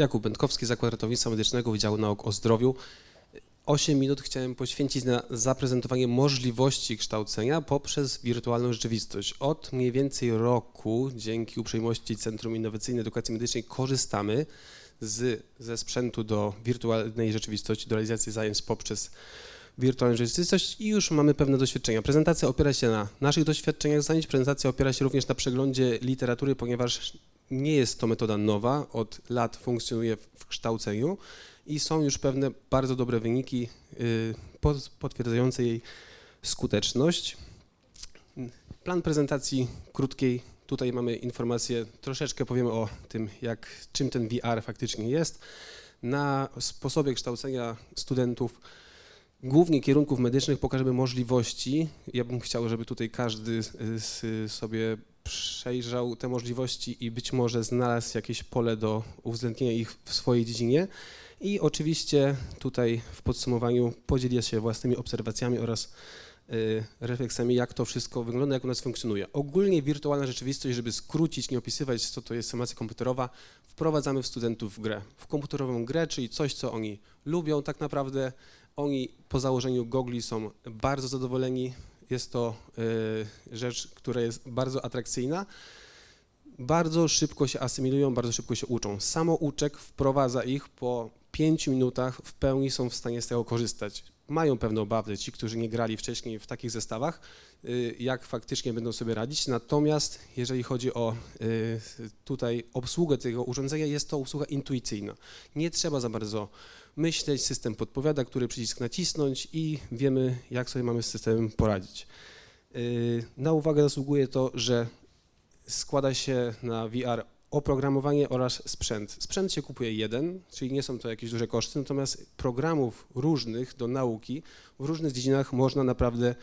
Jakub Będkowski, Zakład Ratownictwa Medycznego Wydziału Nauk o Zdrowiu. 8 minut chciałem poświęcić na zaprezentowanie możliwości kształcenia poprzez wirtualną rzeczywistość. Od mniej więcej roku, dzięki uprzejmości Centrum Innowacyjnej Edukacji Medycznej, korzystamy z, ze sprzętu do wirtualnej rzeczywistości, do realizacji zajęć poprzez wirtualną rzeczywistość i już mamy pewne doświadczenia. Prezentacja opiera się na naszych doświadczeniach zajęć, prezentacja opiera się również na przeglądzie literatury, ponieważ nie jest to metoda nowa, od lat funkcjonuje w- kształceniu i są już pewne bardzo dobre wyniki y, pot- potwierdzające jej skuteczność. Plan prezentacji krótkiej. Tutaj mamy informacje, troszeczkę powiemy o tym, jak, czym ten VR faktycznie jest. Na sposobie kształcenia studentów, głównie kierunków medycznych, pokażemy możliwości. Ja bym chciał, żeby tutaj każdy y, s- sobie przejrzał te możliwości i być może znalazł jakieś pole do uwzględnienia ich w swojej dziedzinie. I oczywiście tutaj w podsumowaniu podzielę się własnymi obserwacjami oraz y, refleksjami, jak to wszystko wygląda, jak u nas funkcjonuje. Ogólnie wirtualna rzeczywistość, żeby skrócić, nie opisywać, co to jest symułacja komputerowa, wprowadzamy w studentów w grę. W komputerową grę, czyli coś, co oni lubią tak naprawdę. Oni po założeniu gogli są bardzo zadowoleni. Jest to y, rzecz, która jest bardzo atrakcyjna. Bardzo szybko się asymilują, bardzo szybko się uczą. Samouczek wprowadza ich po pięciu minutach, w pełni są w stanie z tego korzystać. Mają pewne obawy, ci, którzy nie grali wcześniej w takich zestawach, y, jak faktycznie będą sobie radzić. Natomiast jeżeli chodzi o y, tutaj obsługę tego urządzenia, jest to usługa intuicyjna. Nie trzeba za bardzo myśleć, system podpowiada, który przycisk nacisnąć i wiemy, jak sobie mamy z systemem poradzić. Y, Na uwagę zasługuje to, że składa się na VR oprogramowanie oraz sprzęt. Sprzęt się kupuje jeden, czyli nie są to jakieś duże koszty, natomiast programów różnych do nauki w różnych dziedzinach można naprawdę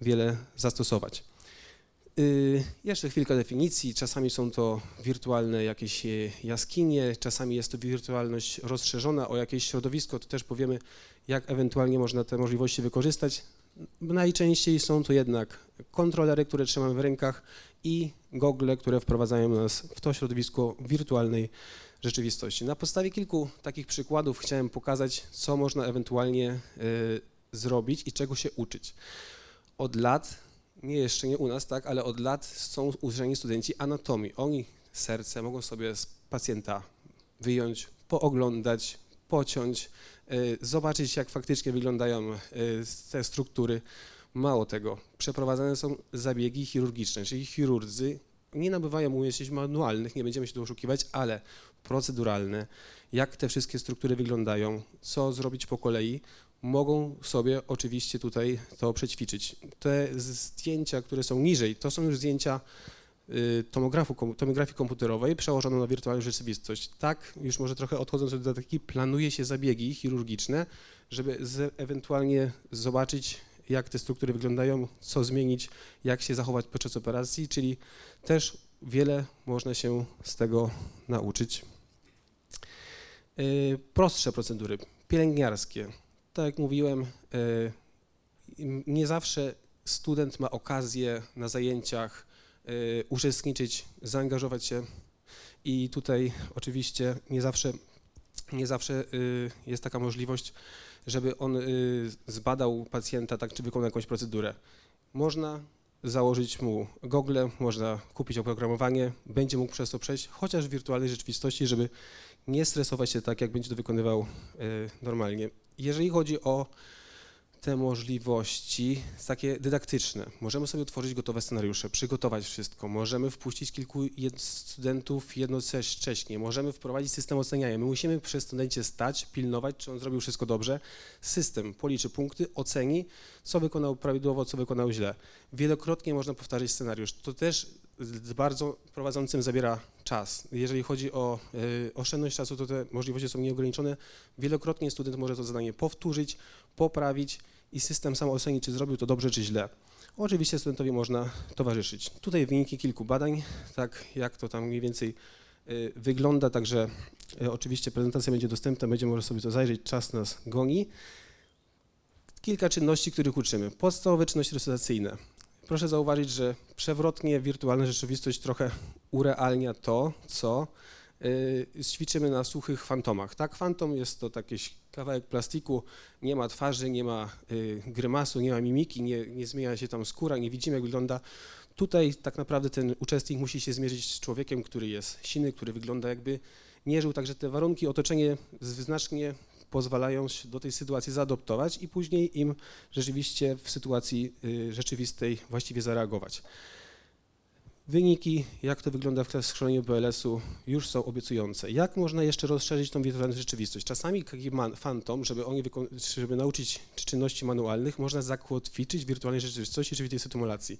wiele zastosować. Yy, jeszcze chwilka definicji. Czasami są to wirtualne jakieś e, jaskinie, czasami jest to wirtualność rozszerzona o jakieś środowisko, to też powiemy, jak ewentualnie można te możliwości wykorzystać. Najczęściej są to jednak kontrolery, które trzymamy w rękach i gogle, które wprowadzają nas w to środowisko wirtualnej rzeczywistości. Na podstawie kilku takich przykładów chciałem pokazać, co można ewentualnie y, zrobić i czego się uczyć. Od lat, nie jeszcze nie u nas, tak, ale od lat są uczeni studenci anatomii. Oni serce mogą sobie z pacjenta wyjąć, pooglądać, pociąć, y, zobaczyć, jak faktycznie wyglądają y, te struktury. Mało tego, przeprowadzane są zabiegi chirurgiczne, czyli chirurdzy nie nabywają umiejętności manualnych, nie będziemy się tu oszukiwać, ale proceduralne, jak te wszystkie struktury wyglądają, co zrobić po kolei, mogą sobie oczywiście tutaj to przećwiczyć. Te zdjęcia, które są niżej, to są już zdjęcia tomografu, kom- tomografii komputerowej przełożone na wirtualną rzeczywistość. Tak, już może trochę odchodząc od didaktyki, planuje się zabiegi chirurgiczne, żeby ewentualnie zobaczyć, jak te struktury wyglądają, co zmienić, jak się zachować podczas operacji, czyli też wiele można się z tego nauczyć. Yy, Prostsze procedury, pielęgniarskie. Tak jak mówiłem, yy, nie zawsze student ma okazję na zajęciach uczestniczyć, zaangażować się i tutaj oczywiście nie zawsze, nie zawsze yy, jest taka możliwość, żeby on y, zbadał pacjenta, tak czy wykonał jakąś procedurę. Można założyć mu gogle, można kupić oprogramowanie, będzie mógł przez to przejść, chociaż w wirtualnej rzeczywistości, żeby nie stresować się tak, jak będzie to wykonywał y, normalnie. Jeżeli chodzi o te możliwości takie dydaktyczne, możemy sobie utworzyć gotowe scenariusze, przygotować wszystko, możemy wpuścić kilku jed- studentów jednocześnie, możemy wprowadzić system oceniania. My musimy przy studencie stać, pilnować, czy on zrobił wszystko dobrze. System policzy punkty, oceni, co wykonał prawidłowo, co wykonał źle. Wielokrotnie można powtarzać scenariusz. To też bardzo prowadzącym zabiera czas. Jeżeli chodzi o y, oszczędność czasu, to te możliwości są nieograniczone. Wielokrotnie student może to zadanie powtórzyć, poprawić i system sam oceni, czy zrobił to dobrze, czy źle. Oczywiście studentowi można towarzyszyć. Tutaj wyniki kilku badań, tak jak to tam mniej więcej y, wygląda, także y, oczywiście prezentacja będzie dostępna, będzie można sobie to zajrzeć, czas nas goni. Kilka czynności, których uczymy. Podstawowe czynności resuscytacyjne. Proszę zauważyć, że przewrotnie wirtualna rzeczywistość trochę urealnia to, co y, ćwiczymy na suchych fantomach. Tak, fantom jest to taki kawałek plastiku, nie ma twarzy, nie ma y, grymasu, nie ma mimiki, nie, nie zmienia się tam skóra, nie widzimy jak wygląda. Tutaj tak naprawdę ten uczestnik musi się zmierzyć z człowiekiem, który jest silny, który wygląda jakby nie żył, także te warunki, otoczenie znacznie pozwalają się do tej sytuacji zaadoptować i później im rzeczywiście w sytuacji y, rzeczywistej właściwie zareagować. Wyniki, jak to wygląda w szkoleniu BLS-u, już są obiecujące. Jak można jeszcze rozszerzyć tą wirtualną rzeczywistość? Czasami taki fantom, żeby, oni żeby nauczyć czynności manualnych, można zakotwiczyć w wirtualnej rzeczywistości, czyli tej symulacji.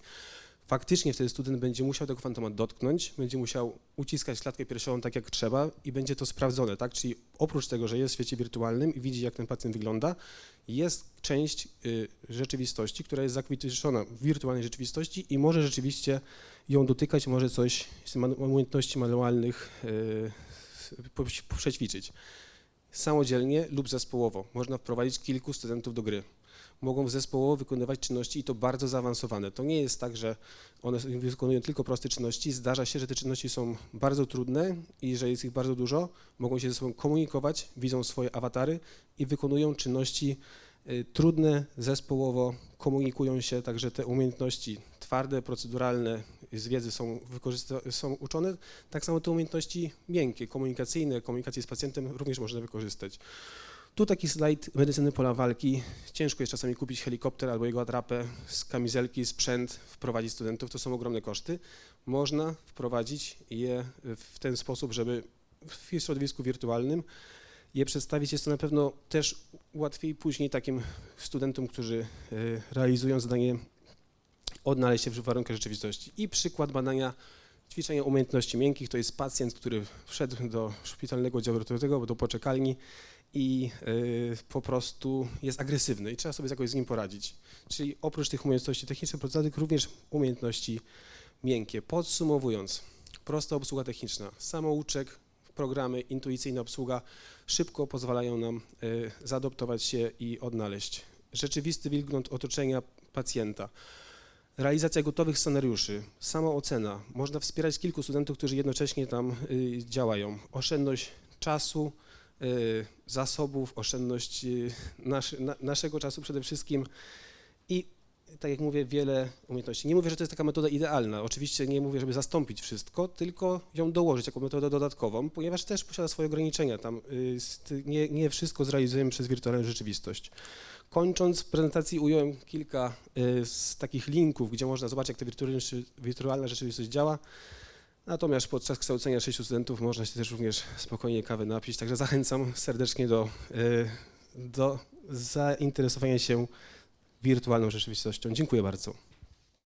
Faktycznie wtedy student będzie musiał tego fantoma dotknąć, będzie musiał uciskać klatkę piersiową tak jak trzeba i będzie to sprawdzone, tak? Czyli oprócz tego, że jest w świecie wirtualnym i widzi jak ten pacjent wygląda, jest część y, rzeczywistości, która jest zakotwiczona w wirtualnej rzeczywistości i może rzeczywiście ją dotykać, może coś z umiejętności manualnych y, przećwiczyć. Samodzielnie lub zespołowo można wprowadzić kilku studentów do gry mogą zespołowo wykonywać czynności i to bardzo zaawansowane. To nie jest tak, że one wykonują tylko proste czynności. Zdarza się, że te czynności są bardzo trudne i że jest ich bardzo dużo. Mogą się ze sobą komunikować, widzą swoje awatary i wykonują czynności y, trudne zespołowo, komunikują się, także te umiejętności twarde, proceduralne z wiedzy są, są uczone. Tak samo te umiejętności miękkie, komunikacyjne, komunikacji z pacjentem również można wykorzystać. Tu taki slajd medycyny pola walki. Ciężko jest czasami kupić helikopter albo jego atrapę z kamizelki, sprzęt, wprowadzić studentów. To są ogromne koszty. Można wprowadzić je w ten sposób, żeby w środowisku wirtualnym je przedstawić. Jest to na pewno też łatwiej później takim studentom, którzy y, realizują zadanie, odnaleźć się w warunkach rzeczywistości. I przykład badania ćwiczenia umiejętności miękkich to jest pacjent, który wszedł do szpitalnego oddziału ratunkowego, do poczekalni i y, po prostu jest agresywny i trzeba sobie jakoś z nim poradzić. Czyli oprócz tych umiejętności technicznych procedur również umiejętności miękkie. Podsumowując, prosta obsługa techniczna, samouczek, programy, intuicyjna obsługa szybko pozwalają nam y, zaadoptować się i odnaleźć. Rzeczywisty wygląd otoczenia pacjenta. Realizacja gotowych scenariuszy, samoocena. Można wspierać kilku studentów, którzy jednocześnie tam y, działają. Oszczędność czasu, zasobów, oszczędność y, nasz, na, naszego czasu przede wszystkim i tak jak mówię, wiele umiejętności. Nie mówię, że to jest taka metoda idealna. Oczywiście nie mówię, żeby zastąpić wszystko, tylko ją dołożyć jako metodę dodatkową, ponieważ też posiada swoje ograniczenia. Tam y, nie, nie wszystko zrealizujemy przez wirtualną rzeczywistość. Kończąc prezentacji ująłem kilka y, z takich linków, gdzie można zobaczyć, jak ta wirtualna rzeczywistość działa. Natomiast podczas kształcenia sześciu studentów można się też również spokojnie kawę napić, także zachęcam serdecznie do, y, do zainteresowania się wirtualną rzeczywistością. Dziękuję bardzo.